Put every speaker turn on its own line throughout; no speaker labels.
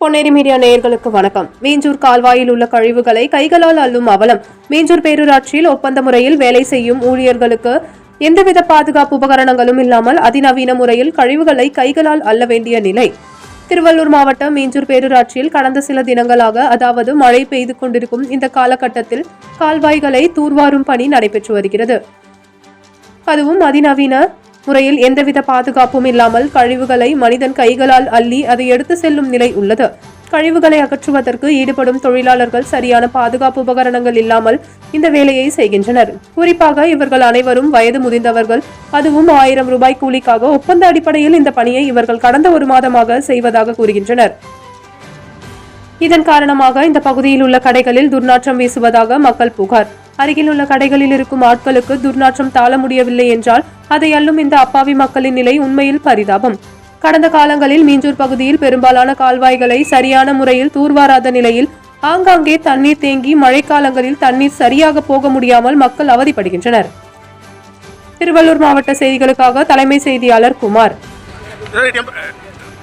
Ponneri media நேயர்களுக்கு வணக்கம். மீஞ்சூர் கால்வாயில் உள்ள கழிவுகளை கைகளால் அள்ளும் அவலம் மீஞ்சூர் பேரூராட்சியில் ஒப்பந்த முறையில் வேலை செய்யும் ஊழியர்களுக்கு எந்தவித பாதுகாப்பு உபகரணங்களும் இல்லாமல் அதிநவீன முறையில் கழிவுகளை கைகளால் அள்ள வேண்டிய நிலை. திருவள்ளூர் மாவட்டம் மீஞ்சூர் பேரூராட்சியில் கடந்த சில தினங்களாக அதாவது மழை பெய்து கொண்டிருக்கும் இந்த காலகட்டத்தில் கால்வாய்களை தூர்வாரும் பணி நடைபெற்று வருகிறது. அதுவும் அதிநவீன முறையில் எந்தவித பாதுகாப்பும் இல்லாமல் கழிவுகளை மனிதன் கைகளால் அள்ளி அதை எடுத்து செல்லும் நிலை உள்ளது. கழிவுகளை அகற்றுவதற்கு ஈடுபடும் தொழிலாளர்கள் சரியான பாதுகாப்பு உபகரணங்கள் இல்லாமல் இந்த வேலையை செய்கின்றனர். குறிப்பாக இவர்கள் அனைவரும் வயது முதிர்ந்தவர்கள். அதுவும் ஆயிரம் ரூபாய் கூலிக்காக ஒப்பந்த அடிப்படையில் இந்த பணியை இவர்கள் கடந்த ஒரு மாதமாக செய்வதாக கூறுகின்றனர். இதன் காரணமாக இந்த பகுதியில் உள்ள கடைகளில் துர்நாற்றம் வீசுவதாக மக்கள் புகார். அருகில் உள்ள கடைகளில் இருக்கும் ஆட்களுக்கு துர்நாற்றம் தாழ முடியவில்லை என்றால் அதை அள்ளும் இந்த அப்பாவி மக்களின் நிலை உண்மையில் பரிதாபம். கடந்த காலங்களில் மீஞ்சூர் பகுதியில் பெரும்பாலான கால்வாய்களை சரியான முறையில் தூர்வாராத நிலையில் ஆங்காங்கே தண்ணீர் தேங்கி மழைக்காலங்களில் தண்ணீர் சரியாக போக முடியாமல் மக்கள் அவதிப்படுகின்றனர். திருவள்ளூர் மாவட்ட செய்திகளுக்காக தலைமை செய்தியாளர் குமார்.
என்ன ஒரு நாளைக்கு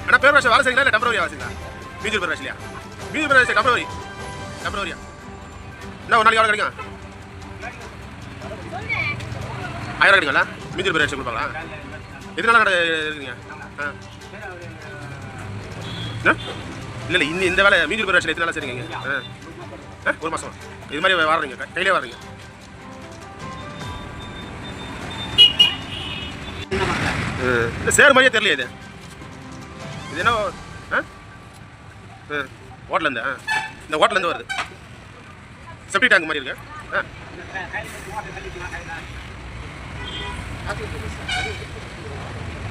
கிடைக்கும் வருஷம் வேலை செய்யுங்களா இல்லை டெம்பரவரியா வேலை செய்யுங்களா மீஞ்சூர் பேர் வருஷம் மீஞ்சூர் பேர் வருஷம் டெம்பரவரி டெம்பரவரியா என்ன ஒரு நாளைக்கு எவ்வளோ கிடைக்கும் ஆயிரம் கிடைக்குங்களா மீஞ்சூர் பேர் வருஷம் கொடுப்பாங்களா? எதனால கடை இருக்கீங்க? ஆ. ஆ? இல்லை இல்லை இந்த இந்த வேலை மீதி பேர் வருஷம் எத்தனை நாள் சரிங்க ஆ. ஆ ஒரு மாதம் இது மாதிரி வர்றீங்க கையிலே வர்றீங்க இல்லை சேர் மாதிரியே தெரியல இது. இது என்ன ஆ? ஆ ஹோட்டலேருந்து ஆ. இந்த ஹோட்டலேருந்து வருது. செப்டி டேங்க் மாதிரி இருக்கு. ஆ. あとでですね。